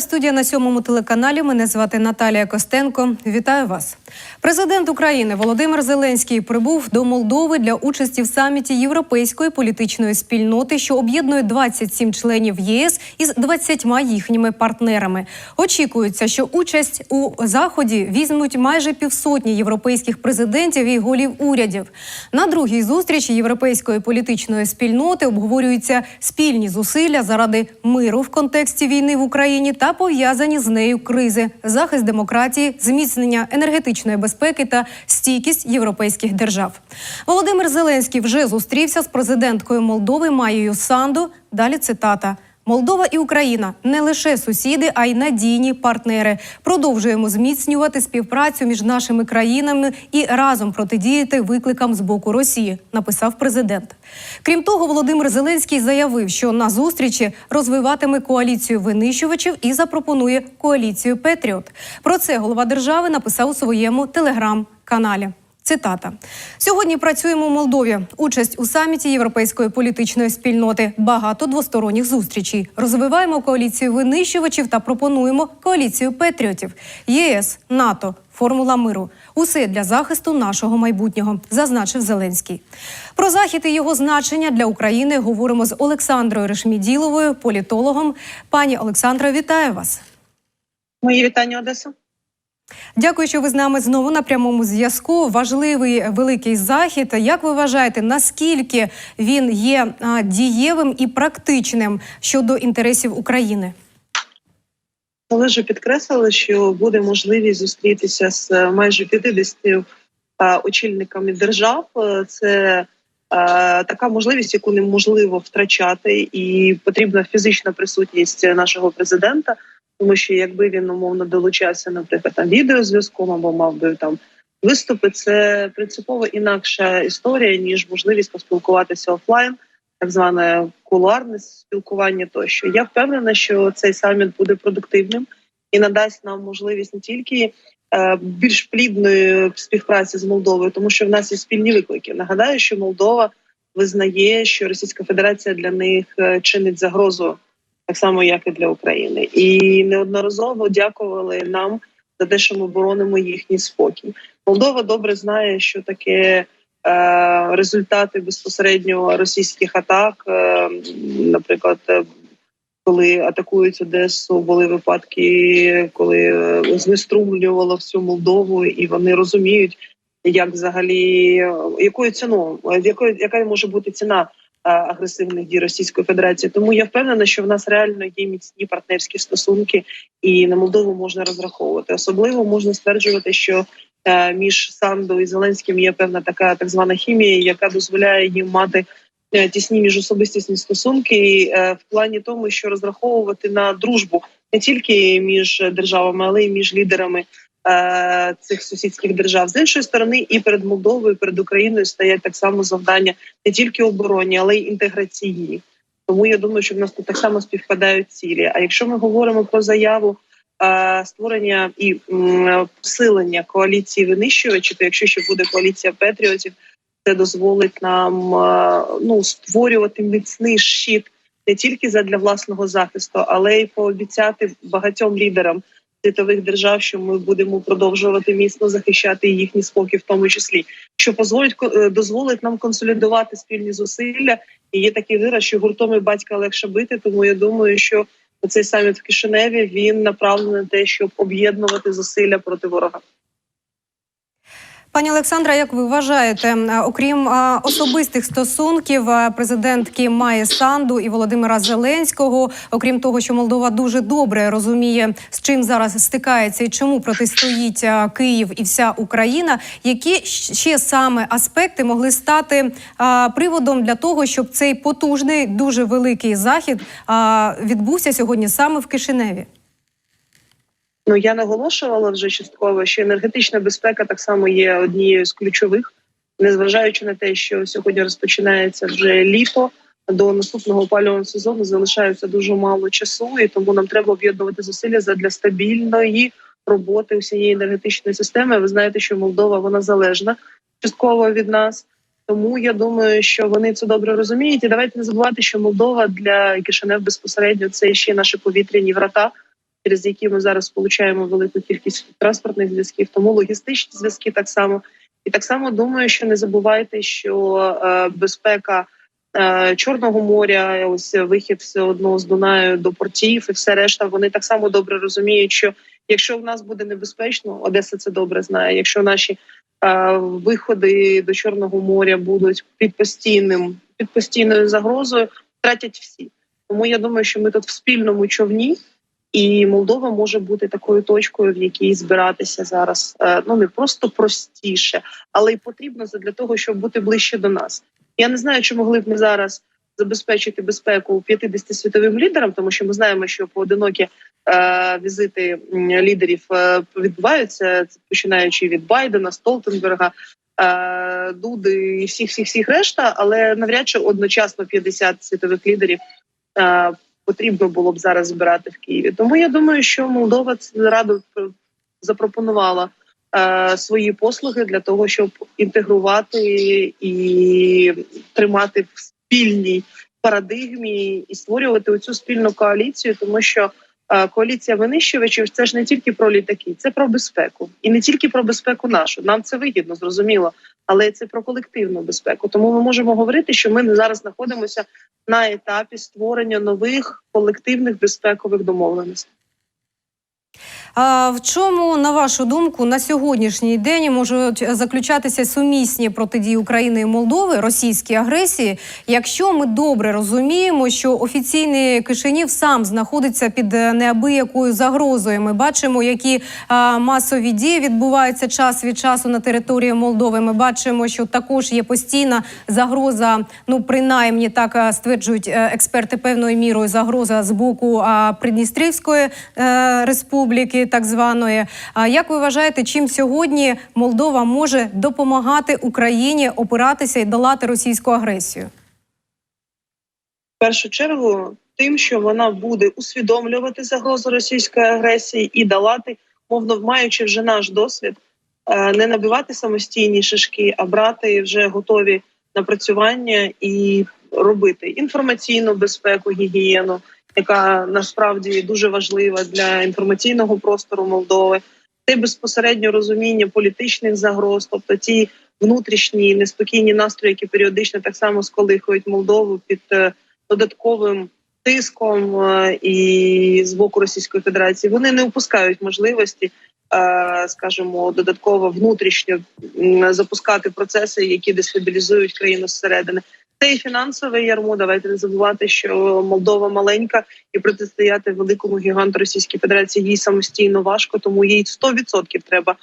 Студія на сьомому телеканалі. Мене звати Наталія Костенко. Вітаю вас. Президент України Володимир Зеленський прибув до Молдови для участі в саміті Європейської політичної спільноти, що об'єднує 27 членів ЄС із 20 їхніми партнерами. Очікується, що участь у заході візьмуть майже півсотні європейських президентів і голів урядів. На другій зустрічі європейської політичної спільноти обговорюються спільні зусилля заради миру в контексті війни в Україні та пов'язані з нею кризи, захист демократії, зміцнення енергетичної безпеки та стійкість європейських держав. Володимир Зеленський вже зустрівся з президенткою Молдови Маєю Санду. Далі цитата. Молдова і Україна не лише сусіди, а й надійні партнери. Продовжуємо зміцнювати співпрацю між нашими країнами і разом протидіяти викликам з боку Росії, написав президент. Крім того, Володимир Зеленський заявив, що на зустрічі розвиватиме коаліцію винищувачів і запропонує коаліцію Петріот. Про це голова держави написав у своєму телеграм-каналі. Цитата сьогодні працюємо в Молдові. Участь у саміті європейської політичної спільноти. Багато двосторонніх зустрічей. Розвиваємо коаліцію винищувачів та пропонуємо коаліцію патріотів. ЄС, НАТО, формула миру. Усе для захисту нашого майбутнього, зазначив Зеленський. Про захід і його значення для України говоримо з Олександрою Решміділовою, політологом. Пані Олександра, вітаю вас. Мої вітання, Одеса. Дякую, що ви з нами знову на прямому зв'язку. Важливий великий захід. Як ви вважаєте, наскільки він є дієвим і практичним щодо інтересів України? Ви вже підкреслили, що буде можливість зустрітися з майже 50 очільниками держав. Це така можливість, яку неможливо втрачати, і потрібна фізична присутність нашого президента. Тому що якби він умовно долучався, наприклад, там відеозв'язком або мав би там виступи, це принципово інакша історія ніж можливість поспілкуватися офлайн, так зване кулуарне спілкування. Тощо я впевнена, що цей саміт буде продуктивним і надасть нам можливість не тільки е, більш плідної співпраці з Молдовою, тому що в нас є спільні виклики. Нагадаю, що Молдова визнає, що Російська Федерація для них чинить загрозу так само, як і для України, і неодноразово дякували нам за те, що ми боронимо їхній спокій. Молдова добре знає, що таке е, результати безпосередньо російських атак, е, наприклад. Коли атакують Одесу, були випадки, коли знеструмлювало всю Молдову, і вони розуміють, як взагалі якою ціною, якою яка може бути ціна агресивних дій Російської Федерації. Тому я впевнена, що в нас реально є міцні партнерські стосунки, і на Молдову можна розраховувати. Особливо можна стверджувати, що е, між Санду і Зеленським є певна така так звана хімія, яка дозволяє їм мати. Е, тісні міжособистісні стосунки е, в плані тому, що розраховувати на дружбу не тільки між державами, але й між лідерами цих сусідських держав з іншої сторони, і перед Молдовою, перед Україною стоять так само завдання не тільки обороні, але й інтеграційні. Тому я думаю, що в нас тут так само співпадають цілі. А якщо ми говоримо про заяву е, створення і посилення коаліції винищувачів, то якщо ще буде коаліція Петріотів, це дозволить нам е, ну створювати міцний щит не тільки задля власного захисту, але й пообіцяти багатьом лідерам світових держав, що ми будемо продовжувати міцно захищати їхні спокій, в тому числі, що дозволить е, дозволить нам консолідувати спільні зусилля. І є такий вираз, що гуртом і батька легше бити. Тому я думаю, що цей саміт в Кишиневі він направлений на те, щоб об'єднувати зусилля проти ворога. Пані Олександра, як ви вважаєте, окрім особистих стосунків президентки Майи Санду і Володимира Зеленського, окрім того, що Молдова дуже добре розуміє, з чим зараз стикається і чому протистоїть Київ і вся Україна, які ще саме аспекти могли стати приводом для того, щоб цей потужний дуже великий захід відбувся сьогодні саме в Кишиневі? Ну я наголошувала вже частково, що енергетична безпека так само є однією з ключових, незважаючи на те, що сьогодні розпочинається вже літо. До наступного опалювального сезону залишається дуже мало часу, і тому нам треба об'єднувати зусилля для стабільної роботи усієї енергетичної системи. Ви знаєте, що Молдова вона залежна частково від нас. Тому я думаю, що вони це добре розуміють. І давайте не забувати, що Молдова для Кишинев безпосередньо це ще наші повітряні врата через які ми зараз получаємо велику кількість транспортних зв'язків, тому логістичні зв'язки так само. І так само думаю, що не забувайте, що е, безпека е, Чорного моря, ось вихід все одно з Дунаю до портів, і все решта. Вони так само добре розуміють, що якщо в нас буде небезпечно, Одеса це добре знає. Якщо наші е, виходи до Чорного моря будуть під постійним під постійною загрозою, втратять всі. Тому я думаю, що ми тут в спільному човні. І Молдова може бути такою точкою, в якій збиратися зараз е, ну не просто простіше, але й потрібно для того, щоб бути ближче до нас. Я не знаю, чи могли б ми зараз забезпечити безпеку 50 світовим лідерам, тому що ми знаємо, що поодинокі е, візити лідерів е, відбуваються, починаючи від Байдена, Столтенберга, е, Дуди і всіх всіх всіх решта, але навряд чи одночасно 50 світових лідерів. Потрібно було б зараз збирати в Києві. Тому я думаю, що Молдова радо запропонувала е, свої послуги для того, щоб інтегрувати і тримати в спільній парадигмі і створювати оцю спільну коаліцію, тому що коаліція винищувачів це ж не тільки про літаки, це про безпеку, і не тільки про безпеку нашу. Нам це вигідно, зрозуміло, але це про колективну безпеку. Тому ми можемо говорити, що ми зараз знаходимося на етапі створення нових колективних безпекових домовленостей. А в чому, на вашу думку, на сьогоднішній день можуть заключатися сумісні протидії України і Молдови російській агресії, якщо ми добре розуміємо, що офіційний Кишинів сам знаходиться під неабиякою загрозою? Ми бачимо, які а, масові дії відбуваються час від часу на території Молдови. Ми бачимо, що також є постійна загроза. Ну принаймні так стверджують е, експерти певною мірою загроза з боку а, Придністрівської е, республіки, так званої. А як ви вважаєте, чим сьогодні Молдова може допомагати Україні опиратися і долати російську агресію? В першу чергу тим, що вона буде усвідомлювати загрозу російської агресії і долати, мовно маючи вже наш досвід, е, не набивати самостійні шишки, а брати вже готові напрацювання і робити інформаційну безпеку, гігієну, яка насправді дуже важлива для інформаційного простору Молдови, те безпосередньо розуміння політичних загроз, тобто ті внутрішні неспокійні настрої, які періодично так само сколихують Молдову під е, додатковим тиском е, і з боку Російської Федерації. Вони не упускають можливості, е, скажімо, додатково внутрішньо запускати процеси, які дестабілізують країну зсередини. Це і фінансове ярмо. Давайте не забувати, що Молдова маленька і протистояти великому гіганту Російської Федерації їй самостійно важко, тому їй 100% треба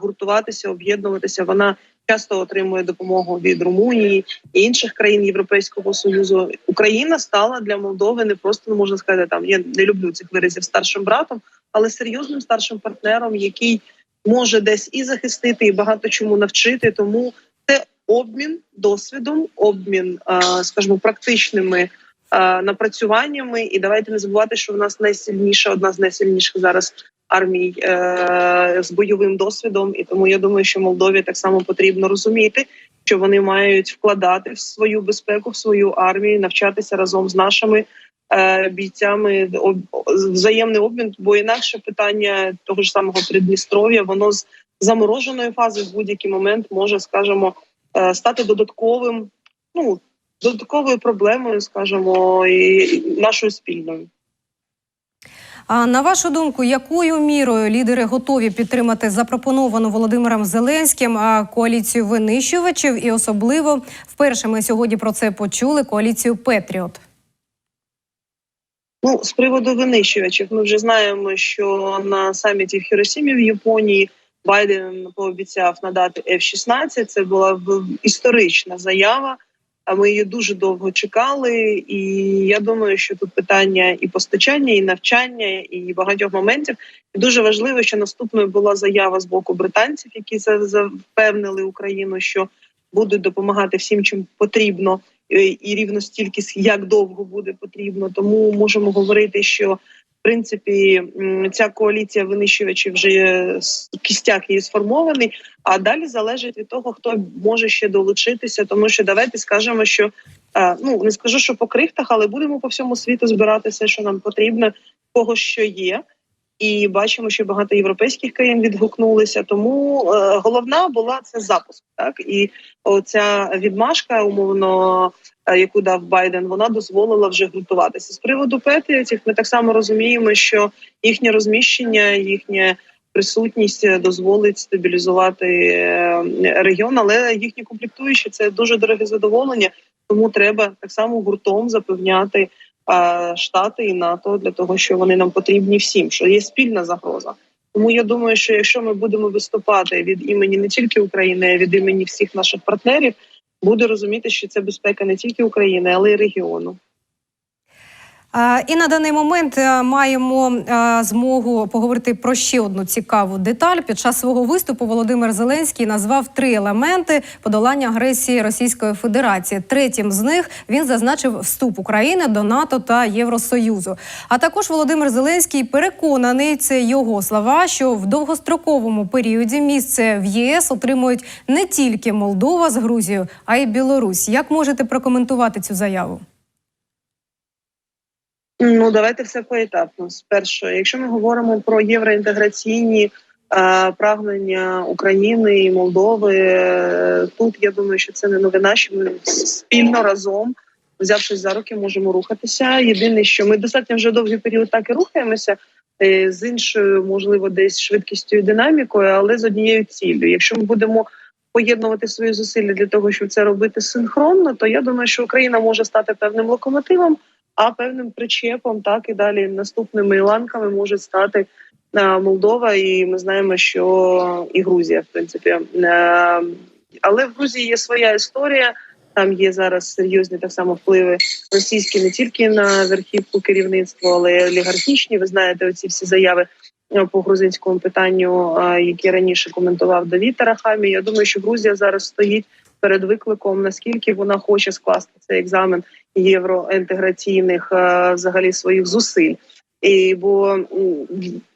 гуртуватися, об'єднуватися. Вона часто отримує допомогу від Румунії і інших країн Європейського союзу. Україна стала для Молдови не просто не можна сказати там. Я не люблю цих виразів старшим братом, але серйозним старшим партнером, який може десь і захистити, і багато чому навчити. Тому це обмін досвідом, обмін, е, скажімо, практичними е, напрацюваннями. І давайте не забувати, що в нас найсильніша, одна з найсильніших зараз армій е, з бойовим досвідом. І тому я думаю, що Молдові так само потрібно розуміти, що вони мають вкладати в свою безпеку, в свою армію, навчатися разом з нашими. Бійцями взаємний обмін, бо інакше питання того ж самого Придністров'я, воно з замороженої фази в будь-який момент може, скажімо, стати додатковим, ну додатковою проблемою, скажімо, і нашою спільною. А на вашу думку, якою мірою лідери готові підтримати запропоновану Володимиром Зеленським коаліцію винищувачів, і особливо вперше ми сьогодні про це почули коаліцію Петріот? Ну, з приводу винищувачів, ми вже знаємо, що на саміті в Хіросімі в Японії Байден пообіцяв надати F-16. Це була історична заява. А ми її дуже довго чекали. І я думаю, що тут питання і постачання, і навчання, і багатьох моментів. І дуже важливо, що наступною була заява з боку британців, які за- запевнили Україну, що будуть допомагати всім, чим потрібно, і рівно стільки, як довго буде потрібно. Тому можемо говорити, що принципі ця коаліція винищувачів вже кістяк її сформований. А далі залежить від того, хто може ще долучитися. Тому що давайте скажемо, що е, ну не скажу, що по крихтах, але будемо по всьому світу збирати все, що нам потрібно, кого що є. І бачимо, що багато європейських країн відгукнулися. Тому е, головна була це запуск. Так і оця відмашка, умовно, е, яку дав Байден, вона дозволила вже готуватися. З приводу патріотів, ми так само розуміємо, що їхнє розміщення, їхнє присутність дозволить стабілізувати е, регіон, але їхні комплектуючі це дуже дороге задоволення. Тому треба так само гуртом запевняти Штати і НАТО для того, що вони нам потрібні всім, що є спільна загроза. Тому я думаю, що якщо ми будемо виступати від імені не тільки України, а від імені всіх наших партнерів, буде розуміти, що це безпека не тільки України, але й регіону. А, І на даний момент е, маємо е, змогу поговорити про ще одну цікаву деталь. Під час свого виступу Володимир Зеленський назвав три елементи подолання агресії Російської Федерації. Третім з них він зазначив вступ України до НАТО та Євросоюзу. А також Володимир Зеленський переконаний, це його слова, що в довгостроковому періоді місце в ЄС отримують не тільки Молдова з Грузією, а й Білорусь. Як можете прокоментувати цю заяву? Ну давайте все поетапно. Спершу, якщо ми говоримо про євроінтеграційні е, прагнення України і Молдови, е, тут я думаю, що це не новина. Що ми спільно разом, взявшись за руки, можемо рухатися. Єдине, що ми достатньо вже довгий період так і рухаємося. е, З іншою, можливо, десь швидкістю і динамікою, але з однією ціллю. Якщо ми будемо поєднувати свої зусилля для того, щоб це робити синхронно, то я думаю, що Україна може стати певним локомотивом, а певним причепом, так і далі наступними ланками може стати е, Молдова, і ми знаємо, що і Грузія, в принципі. Е, Але в Грузії є своя історія. Там є зараз серйозні так само впливи російські не тільки на верхівку керівництва, але й олігархічні. Ви знаєте, оці всі заяви е, по грузинському питанню, які раніше коментував Давід Тарахамі. Я думаю, що Грузія зараз стоїть перед викликом, наскільки вона хоче скласти цей екзамен євроінтеграційних е, взагалі своїх зусиль. І бо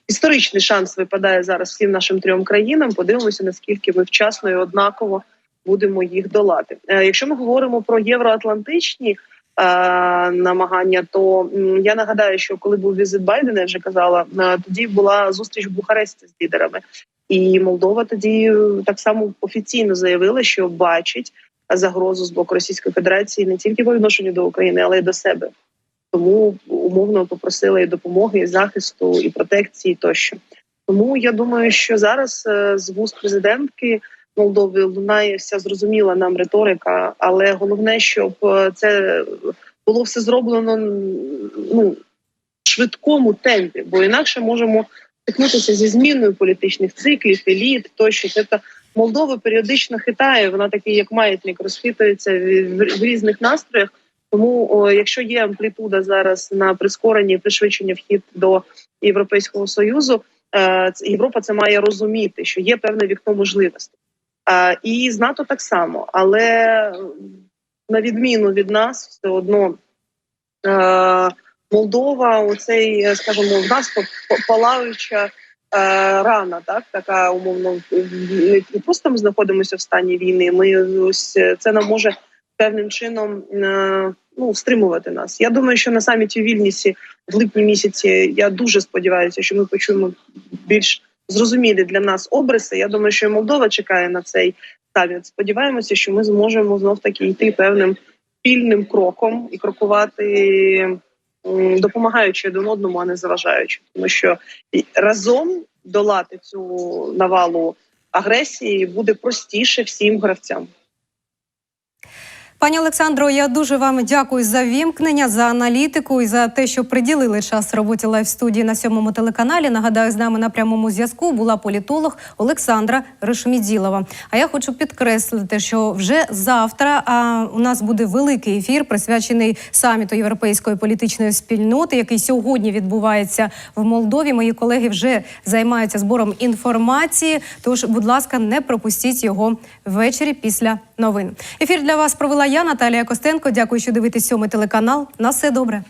історичний шанс випадає зараз всім нашим трьом країнам. Подивимося, наскільки ми вчасно і однаково будемо їх долати. Е, Якщо ми говоримо про євроатлантичні е, намагання, то я нагадаю, що коли був візит Байдена, я вже казала, тоді була зустріч в Бухаресті з лідерами, і Молдова тоді е, так само офіційно заявила, що бачить загрозу з боку Російської Федерації не тільки по відношенню до України, але й до себе. Тому умовно попросили і допомоги, і захисту, і протекції тощо. Тому я думаю, що зараз е, з вуст президентки Молдови лунає вся зрозуміла нам риторика, але головне, щоб е, це було все зроблено ну швидкому темпі, бо інакше можемо стикнутися зі зміною політичних циклів, еліт тощо. Тобто Молдова періодично хитає, вона такий, як маятник, розхитується в, різних настроях. Тому, о, якщо є амплітуда зараз на прискорення і пришвидшення вхід до Європейського союзу, е, Європа це має розуміти, що є певне вікно можливостей. Е, і з НАТО так само, але на відміну від нас, все одно е, Молдова, оцей, е, скажімо, в нас палаюча е, рана, так така умовно не просто ми знаходимося в стані війни. Ми ось е, це нам може певним чином ну стримувати нас. Я думаю, що на саміті у Вільнісі в липні місяці я дуже сподіваюся, що ми почуємо більш зрозумілі для нас обриси. Я думаю, що і Молдова чекає на цей саміт. Сподіваємося, що ми зможемо знов таки йти певним спільним кроком і крокувати. Допомагаючи один одному, а не заважаючи, тому що разом долати цю навалу агресії буде простіше всім гравцям. Пані Олександро, я дуже вам дякую за вімкнення, за аналітику і за те, що приділили час роботі лайв студії на сьомому телеканалі. Нагадаю, з нами на прямому зв'язку була політолог Олександра Решміділова. А я хочу підкреслити, що вже завтра а, у нас буде великий ефір, присвячений саміту європейської політичної спільноти, який сьогодні відбувається в Молдові. Мої колеги вже займаються збором інформації. Тож, будь ласка, не пропустіть його ввечері після новин. Ефір для вас провела я, Наталія Костенко. Дякую, що дивитесь сьомий телеканал. На все добре.